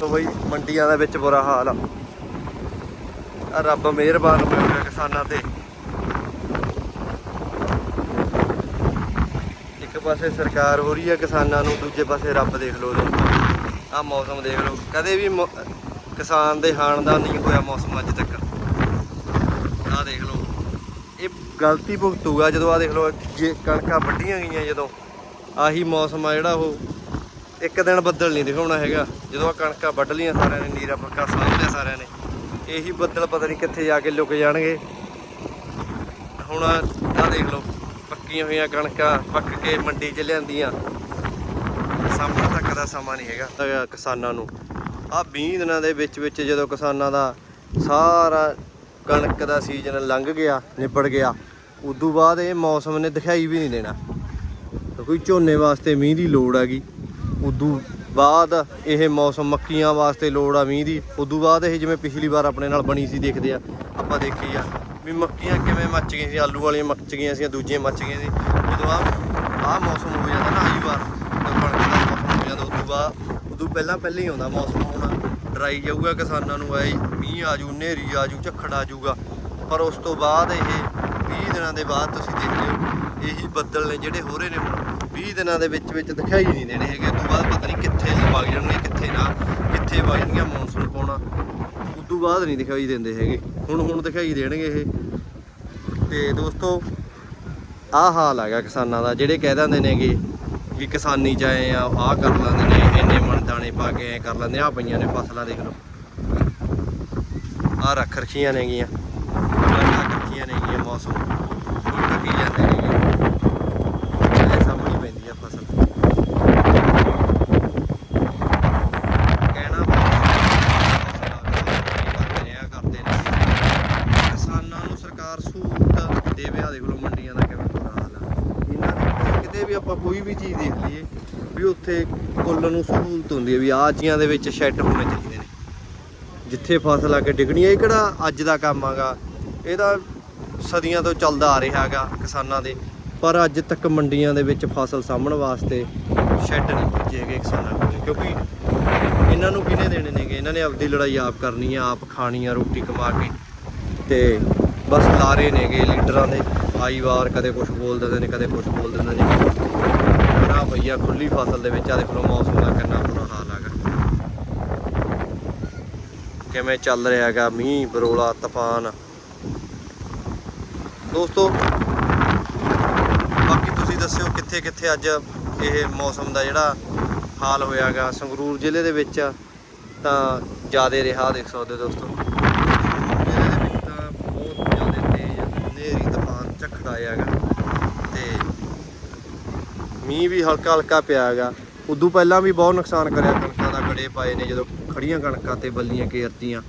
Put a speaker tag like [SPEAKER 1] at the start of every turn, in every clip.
[SPEAKER 1] ਤੋ ਬਈ, ਮੰਡੀਆਂ ਦੇ ਵਿੱਚ ਬੁਰਾ ਹਾਲ ਆ। ਆ ਰੱਬ ਮਿਹਰਬਾਨ ਹੋਇਆ ਕਿਸਾਨਾਂ ਤੇ। ਇੱਕ ਪਾਸੇ ਸਰਕਾਰ ਹੋ ਰਹੀ ਹੈ ਕਿਸਾਨਾਂ ਨੂੰ, ਦੂਜੇ ਪਾਸੇ ਰੱਬ ਦੇਖ ਲੋ ਆ ਮੌਸਮ ਦੇਖ ਲੋ ਕਦੇ ਵੀ ਕਿਸਾਨ ਦੇ ਹਾਣ ਦਾ ਨਹੀਂ ਹੋਇਆ ਮੌਸਮ ਅੱਜ ਤੱਕ। ਆ ਦੇਖ ਲੋ ਇਹ ਗਲਤੀ ਭੁਗਤੂਗਾ ਜਦੋਂ ਆ ਦੇਖ ਲਓ, ਜੇ ਕਣਕਾਂ ਵੱਢੀਆਂ ਗਈਆਂ ਜਦੋਂ, ਆਹੀ ਮੌਸਮ ਆ ਜਿਹੜਾ ਉਹ, ਇੱਕ ਦਿਨ ਬੱਦਲ ਨਹੀਂ ਦਿਖਾਉਣਾ ਹੈਗਾ। ਜਦੋਂ ਆ ਕਣਕਾਂ ਵੱਢ ਲੀਆਂ ਸਾਰਿਆਂ ਨੇ, ਨੀਰਾ ਪੱਕਾ ਸਾਂਭ ਲਿਆ ਸਾਰਿਆਂ ਨੇ, ਇਹੀ ਬੱਦਲ ਪਤਾ ਨਹੀਂ ਕਿੱਥੇ ਜਾ ਕੇ ਲੁਕ ਜਾਣਗੇ। ਹੁਣ ਆ ਦੇਖ ਲਓ, ਪੱਕੀਆਂ ਹੋਈਆਂ ਕਣਕਾਂ ਪੱਕ ਕੇ ਮੰਡੀ 'ਚ ਲਿਆਂਦੀਆਂ। ਸਾਹਮਣੇ ਤੱਕ ਦਾ ਸਮਾਂ ਨਹੀਂ ਹੈਗਾ ਕਿਸਾਨਾਂ ਨੂੰ। ਆ 20 ਦਿਨਾਂ ਦੇ ਵਿੱਚ ਵਿੱਚ ਜਦੋਂ ਕਿਸਾਨਾਂ ਦਾ ਸਾਰਾ ਕਣਕ ਦਾ ਸੀਜ਼ਨ ਲੰਘ ਗਿਆ, ਨਿਬੜ ਗਿਆ, ਉਦੋਂ ਬਾਅਦ ਇਹ ਮੌਸਮ ਨੇ ਦਿਖਾਈ ਵੀ ਨਹੀਂ ਦੇਣਾ। ਕੋਈ ਝੋਨੇ ਵਾਸਤੇ ਮੀਂਹ ਦੀ ਲੋੜ ਹੈਗੀ ਉਦੋਂ ਬਾਅਦ ਇਹ ਮੌਸਮ ਮੱਕੀਆਂ ਵਾਸਤੇ ਲੋੜ ਆ ਮੀਂਹ ਦੀ। ਉਦੋਂ ਬਾਅਦ ਇਹ ਜਿਵੇਂ ਪਿਛਲੀ ਵਾਰ ਆਪਣੇ ਨਾਲ ਬਣੀ ਸੀ, ਦੇਖਦੇ ਆ, ਆਪਾਂ ਦੇਖੀ ਆ ਵੀ ਮੱਕੀਆਂ ਕਿਵੇਂ ਮੱਚ ਗਈਆਂ ਸੀ, ਆਲੂ ਵਾਲੀਆਂ ਮੱਚ ਗਈਆਂ ਸੀ, ਦੂਜੀਆਂ ਮੱਚ ਗਈਆਂ ਸੀ। ਜਦੋਂ ਆ ਆ ਮੌਸਮ ਹੋ ਜਾਂਦਾ ਨਾ ਆਈ ਵਾਰ, ਤਾਂ ਕਣਕ ਦਾ ਮੌਸਮ ਹੋ ਜਾਂਦਾ। ਉਦੋਂ ਬਾਅਦ, ਉਦੋਂ ਪਹਿਲਾਂ ਪਹਿਲਾਂ ਹੀ ਆਉਂਦਾ ਮੌਸਮ ਹੁਣ। ਡਰਾਈ ਜਾਊਗਾ ਕਿਸਾਨਾਂ ਨੂੰ ਐ ਮੀਂਹ ਆਜੂ ਹਨੇਰੀ ਆਜੂ ਝੱਖੜ ਆਜੂਗਾ ਪਰ ਉਸ ਤੋਂ ਬਾਅਦ ਇਹ 20 ਦਿਨਾਂ ਦੇ ਬਾਅਦ ਤੁਸੀਂ ਦੇਖ ਲਿਓ, ਇਹੀ ਬੱਦਲ ਨੇ ਜਿਹੜੇ ਹੋ ਰਹੇ ਨੇ ਹੁਣ 20 ਦਿਨਾਂ ਦੇ ਵਿੱਚ ਵਿੱਚ ਦਿਖਾਈ ਨਹੀਂ ਦੇਣੇ ਹੈਗੇ। ਉਸ ਤੋਂ ਬਾਅਦ ਪਤਾ ਨਹੀਂ ਕਿੱਥੇ ਵਗ ਜਾਣਗੇ, ਕਿੱਥੇ ਨਾ, ਕਿੱਥੇ ਵਗ ਜਾਣਗੀਆਂ ਮੌਨਸੂਨ ਪਾਉਣਾ। ਉਸ ਤੋਂ ਬਾਅਦ ਨਹੀਂ ਦਿਖਾਈ ਦਿੰਦੇ ਹੈਗੇ। ਹੁਣ ਹੁਣ ਦਿਖਾਈ ਦੇਣਗੇ ਇਹ। ਤੇ ਦੋਸਤੋ, ਆਹ ਹਾਲ ਹੈਗਾ ਕਿਸਾਨਾਂ ਦਾ, ਜਿਹੜੇ ਕਹਿ ਦਿੰਦੇ ਨੇਗੇ ਵੀ ਕਿਸਾਨੀ ਚ ਆਏ ਆ, ਆਹ ਕਰ ਲੈਂਦੇ ਨੇ, ਇੰਨੇ ਮਣ ਦਾਣੇ ਪਾ ਕੇ ਐ ਕਰ ਲੈਂਦੇ ਆ ਪਈਆਂ ਨੇ ਫਸਲਾਂ, ਦੇਖ ਲਓ। ਆਹ ਰੱਖ ਰੱਖੀਆਂ ਨੇਗੀਆਂ। ਰੱਖ ਰਖੀਆਂ ਨੇਗੀਆਂ ਮੌਸਮ। ਟੱਕੀ ਜਾਂਦੇ ਨੇਗੇ। ਇਹ ਸਾਹਮਣੇ ਪੈਂਦੀ ਆ ਫਸਲ। ਕਹਿਣਾ ਕਰਦੇ ਨੇ ਕਰਦੇ ਨੇ। ਕਿਸਾਨਾਂ ਨੂੰ ਸਰਕਾਰ ਸਹੂਲਤ ਦੇਵੇ ਆ ਦੇਖ ਲਓ ਮੰਡੀਆਂ ਦਾ ਕਿਵੇਂ ਬੁਰਾ ਹਾਲ ਆ। ਇਹਨਾਂ ਦੇ ਕਿਤੇ ਵੀ ਆਪਾਂ ਕੋਈ ਵੀ ਚੀਜ਼ ਦੇਖ ਲਈਏ, ਵੀ ਉੱਥੇ ਕੁੱਲ ਨੂੰ ਸਹੂਲਤ ਹੁੰਦੀ ਹੈ ਵੀ ਆਹ ਚੀਜ਼ਾਂ ਦੇ ਵਿੱਚ ਸ਼ੈੱਡ ਹੋਣੇ ਚਾਹੀਦੇ ਨੇ। ਜਿੱਥੇ ਫਸਲ ਆ ਕੇ ਡਿੱਗਣੀ ਹੈ, ਇਹ ਕਿਹੜਾ ਅੱਜ ਦਾ ਕੰਮ ਆਗਾ? ਇਹ ਤਾਂ ਸਦੀਆਂ ਤੋਂ ਚੱਲਦਾ ਆ ਰਿਹਾ ਹੈਗਾ ਕਿਸਾਨਾਂ ਦੇ, ਪਰ ਅੱਜ ਤੱਕ ਮੰਡੀਆਂ ਦੇ ਵਿੱਚ ਫਸਲ ਸਾਂਭਣ ਵਾਸਤੇ ਸ਼ੈੱਡ ਨਹੀਂ ਪੁੱਜੇ ਹੈਗੇ ਕਿਸਾਨਾਂ ਕੋਲ, ਕਿਉਂਕਿ ਇਹਨਾਂ ਨੂੰ ਕਿਹਨੇ ਦੇਣੇ ਨੇਗੇ? ਇਹਨਾਂ ਨੇ ਆਪਦੀ ਲੜਾਈ ਆਪ ਕਰਨੀ ਆ, ਆਪ ਖਾਣੀ ਆ ਰੋਟੀ ਕਮਾ ਕੇ, ਤੇ ਬਸ ਲਾਰੇ ਨੇਗੇ ਲੀਡਰਾਂ ਦੇ, ਆਈ ਵਾਰ ਕਦੇ ਕੁਝ ਬੋਲ ਦਿੰਦੇ ਨੇ, ਕਦੇ ਕੁਝ ਬੋਲ ਦਿੰਦੇ ਨੇ। ਨਾ ਭਈਆ ਖੁੱਲੀ ਫਸਲ ਦੇ ਵਿੱਚ ਆ, ਦੇਖ ਲਓ ਮੌਸਮ ਦਾ ਕਿੰਨਾ ਬੁਰਾ ਹਾਲ ਹੈਗਾ ਕਿਵੇਂ ਚੱਲ ਰਿਹਾ ਹੈਗਾ ਮੀਂਹ, ਬਰੋਲਾ, ਤੂਫਾਨ? ਦੋਸਤੋ, ਬਾਕੀ ਤੁਸੀਂ ਦੱਸਿਓ ਕਿੱਥੇ ਕਿੱਥੇ ਅੱਜ ਇਹ ਮੌਸਮ ਦਾ ਜਿਹੜਾ ਹਾਲ ਹੋਇਆਗਾ ਸੰਗਰੂਰ ਜ਼ਿਲ੍ਹੇ ਦੇ ਵਿੱਚ ਤਾਂ ਜ਼ਿਆਦਾ ਰਿਹਾ, ਦੇਖ ਸਕਦੇ ਹੋ ਦੋਸਤੋ। ਜ਼ਿਲ੍ਹੇ ਦੇ ਵਿੱਚ ਤਾਂ ਬਹੁਤ ਜ਼ਿਆਦਾ ਤੇਜ਼ ਹਨੇਰੀ ਤੂਫਾਨ ਝੱਖੜ ਹੈਗਾ ਤੇ ਮੀਂਹ ਵੀ ਹਲਕਾ ਹਲਕਾ ਪਿਆ ਹੈਗਾ। ਉਦੋਂ ਪਹਿਲਾਂ ਵੀ ਬਹੁਤ ਨੁਕਸਾਨ ਕਰਿਆ, ਕਣਕਾਂ ਦਾ ਗੜੇ ਪਾਏ ਨੇ ਜਦੋਂ ਖੜੀਆਂ ਕਣਕਾਂ ਤੇ ਬੱਲੀਆਂ ਕੇਰਤੀਆਂ।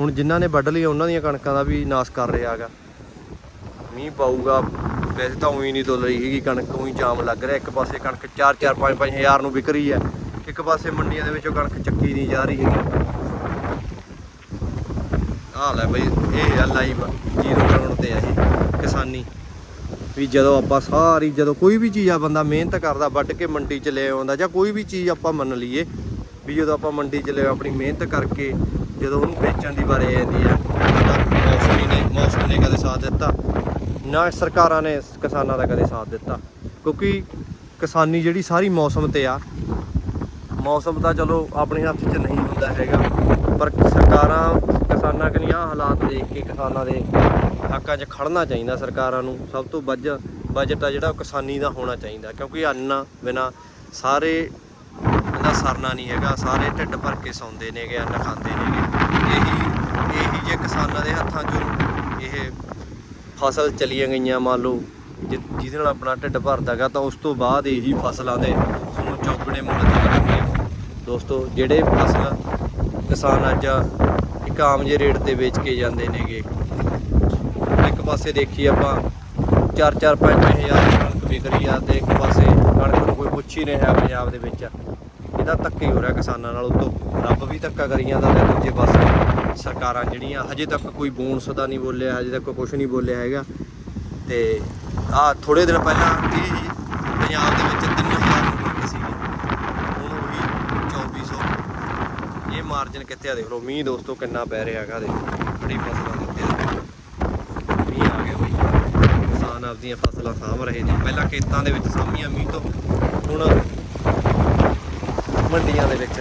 [SPEAKER 1] ਹੁਣ ਜਿਨ੍ਹਾਂ ਨੇ ਵੱਢ ਲਈ ਉਹਨਾਂ ਦੀਆਂ ਕਣਕਾਂ ਦਾ ਵੀ ਨਾਸ ਕਰ ਰਿਹਾ ਹੈਗਾ। ਮੀਂਹ ਪਾਊਗਾ, ਵੈਸੇ ਤਾਂ ਉਹੀ ਨਹੀਂ ਤੁਲ ਰਹੀ ਹੈਗੀ ਕਣਕ, ਉਹੀ ਜਾਮ ਲੱਗ ਰਿਹਾ। ਇੱਕ ਪਾਸੇ ਕਣਕ 4-4 5-5 ਹਜ਼ਾਰ ਨੂੰ ਵਿਕ ਰਹੀ ਹੈ। ਇੱਕ ਪਾਸੇ ਮੰਡੀਆਂ ਦੇ ਵਿੱਚੋਂ ਕਣਕ ਚੱਕੀ ਨਹੀਂ ਜਾ ਰਹੀ ਹੈਗੀ। ਆਹ ਲੈ ਬਈ, ਇਹ ਆ ਲਾਈਵ, ਜੀਰੋ ਗਰਾਊਂਡ ਤੇ ਆ ਇਹ ਕਿਸਾਨੀ। ਵੀ ਜਦੋਂ ਆਪਾਂ ਸਾਰੀ, ਜਦੋਂ ਕੋਈ ਵੀ ਚੀਜ਼ ਆ, ਬੰਦਾ ਮਿਹਨਤ ਕਰਦਾ, ਵੱਢ ਕੇ ਮੰਡੀ 'ਚ ਲੈ ਆਉਂਦਾ ਜਾਂ ਕੋਈ ਵੀ ਚੀਜ਼ ਆਪਾਂ ਮੰਨ ਲਈਏ ਵੀ ਜਦੋਂ ਆਪਾਂ ਮੰਡੀ 'ਚ ਲੈ ਆਪਣੀ ਮਿਹਨਤ ਕਰਕੇ ਜਦੋਂ ਉਹਨੂੰ ਵੇਚਣ ਦੀ ਵਾਰੀ ਆਉਂਦੀ ਆ ਮੌਸਮੀ ਨੇ ਮੌਸਮ ਨੇ ਕਦੇ ਸਾਥ ਦਿੱਤਾ, ਨਾ ਸਰਕਾਰਾਂ ਨੇ ਕਿਸਾਨਾਂ ਦਾ ਕਦੇ ਸਾਥ ਦਿੱਤਾ। ਕਿਉਂਕਿ ਕਿਸਾਨੀ ਜਿਹੜੀ ਸਾਰੀ ਮੌਸਮ ਤੇ ਆ, ਮੌਸਮ ਤਾਂ ਚਲੋ ਆਪਣੇ ਹੱਥ 'ਚ ਨਹੀਂ ਹੁੰਦਾ ਹੈਗਾ, ਪਰ ਸਰਕਾਰਾਂ, ਕਿਸਾਨਾਂ ਕਨੀਆਂ ਹਾਲਾਤ ਦੇਖ ਕੇ, ਕਿਸਾਨਾਂ ਦੇ ਹੱਕਾਂ 'ਚ ਖੜਨਾ ਚਾਹੀਦਾ ਸਰਕਾਰਾਂ ਨੂੰ। ਸਭ ਤੋਂ ਵੱਧ ਬਜਟ ਆ ਜਿਹੜਾ ਉਹ ਕਿਸਾਨੀ ਦਾ ਹੋਣਾ ਚਾਹੀਦਾ, ਕਿਉਂਕਿ ਅੰਨ ਬਿਨਾ ਸਾਰੇ ਇਹਦਾ ਸਰਨਾ ਨਹੀਂ ਹੈਗਾ, ਸਾਰੇ ਢਿੱਡ ਭਰ ਕੇ ਸੌਂਦੇ ਨੇਗੇ ਅੰਨ ਖਾਂਦੇ ਨੇਗੇ। ਇਹੀ ਇਹੀ ਜੇ ਕਿਸਾਨਾਂ ਦੇ ਹੱਥਾਂ 'ਚੋਂ ਇਹ ਫਸਲ ਚਲੀਆਂ ਗਈਆਂ, ਮੰਨ ਲਓ, ਜਿ- ਜਿਹਦੇ ਨਾਲ ਆਪਣਾ ਢਿੱਡ ਭਰਦਾਗਾ ਤਾਂ ਉਸ ਤੋਂ ਬਾਅਦ ਇਹੀ ਫਸਲਾਂ ਦੇ ਤੁਹਾਨੂੰ ਚੌਗਣੇ ਮੁੱਲ ਤੇ ਮਿਲਣਗੇ। ਦੋਸਤੋ, ਜਿਹੜੇ ਫਸਲ ਕਿਸਾਨ ਅੱਜ ਇੱਕ ਆਮ ਜਿਹੇ ਰੇਟ ਤੇ ਵੇਚ ਕੇ ਜਾਂਦੇ ਨੇਗੇ, ਇੱਕ ਪਾਸੇ ਦੇਖੀ ਆਪਾਂ 4-4 5-5000 ਕਣਕ ਵਿਕ ਰਹੀ ਆ ਤੇ ਇੱਕ ਪਾਸੇ ਹੀ ਰਿਹਾ ਪੰਜਾਬ ਦੇ ਵਿੱਚ। ਇਹਦਾ ਧੱਕਾ ਹੀ ਹੋ ਰਿਹਾ ਕਿਸਾਨਾਂ ਨਾਲ ਉਤੋਂ। ਰੱਬ ਵੀ ਧੱਕਾ ਕਰੀ ਜਾਂਦਾ ਤੇ ਦੂਜੇ ਪਾਸੇ ਸਰਕਾਰਾਂ ਜਿਹੜੀਆਂ, ਹਜੇ ਤੱਕ ਕੋਈ ਬੋਨਸ ਦਾ ਨਹੀਂ ਬੋਲਿਆ, ਹਜੇ ਤੱਕ ਕੁਝ ਨਹੀਂ ਬੋਲਿਆ ਹੈਗਾ। ਤੇ ਆ ਥੋੜੇ ਦਿਨ ਪਹਿਲਾਂ ਇਹ ਪੰਜਾਬ ਦੇ ਵਿੱਚ 3000 ਨੂੰ ਫ਼ਰਕ ਸੀ ਹੁਣ ਉਹੀ 2400 ਇਹ ਮਾਰਜਨ ਕਿੱਥੇ ਆ ਦੇਖ ਲਓ ਮੀਂਹ ਦੋਸਤੋ ਕਿੰਨਾ ਪੈ ਰਿਹਾ ਹੈਗਾ ਦੇਖੋ। ਬੜੀ ਫਸਲਾਂ ਦੇ ਮੀਂਹ ਆ ਗਿਆ ਬਈ। ਕਿਸਾਨ ਆਪਦੀਆਂ ਫਸਲਾਂ ਸਾਂਭ ਰਹੇ ਨੇ। ਪਹਿਲਾਂ ਖੇਤਾਂ ਦੇ ਵਿੱਚ ਸਾਂਭੀਆਂ ਮੀਂਹ ਤੋਂ। ਹੁਣ ਮੰਡੀਆਂ ਦੇ ਵਿੱਚ।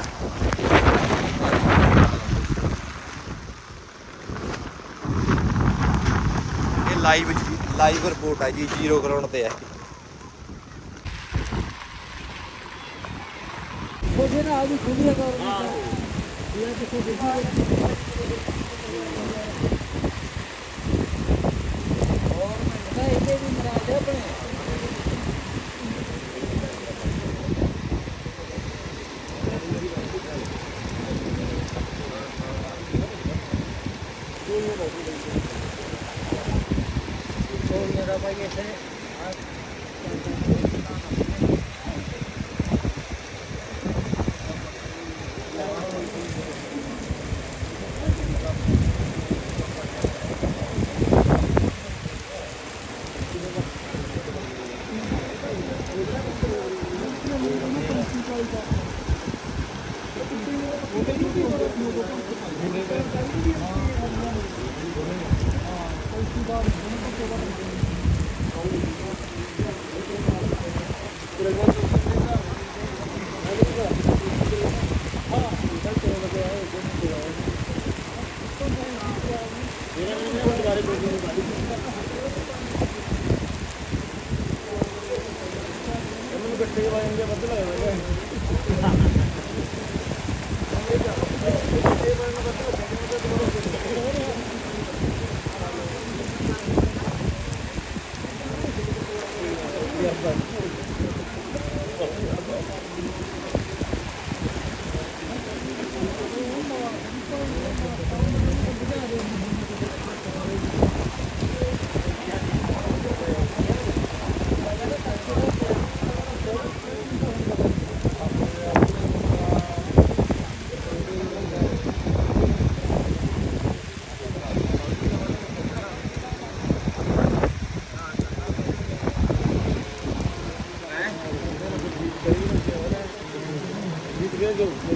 [SPEAKER 1] ਇਹ ਲਾਈਵ ਲਾਈਵ ਰਿਪੋਰਟ ਹੈ ਜੀ ਜ਼ੀਰੋ ਗਰਾਊਂਡ ਤੇ ਹੈ
[SPEAKER 2] ਮੁਝੇ ਨਾ ਆਦੀ ਖੁਦੀਆਂ ਕਰ ਇਹ ਕਿਸੇ ਦੇਖੀ और పైకేస్తే Thank you. Obrigado.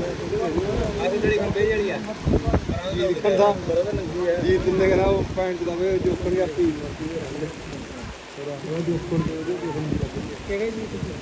[SPEAKER 2] ਅੱਜ ਜਿਹੜੀ ਖੰਬੇ ਜਿਹੜੀ ਆ। ਜੀ ਕੰਦਾ
[SPEAKER 3] ਜੀ ਤਿੰਨੇ ਕਹਣਾ ਉਹ ਪੈਂਟ ਦਾ ਵੇ ਜੋ ਕਰੀ ਆਪੀ ਉਹ ਜੋ ਕੋਲ ਦੇ ਦੇ
[SPEAKER 2] ਕਿਹੜੇ ਜੀ ਤੁਸੀਂ?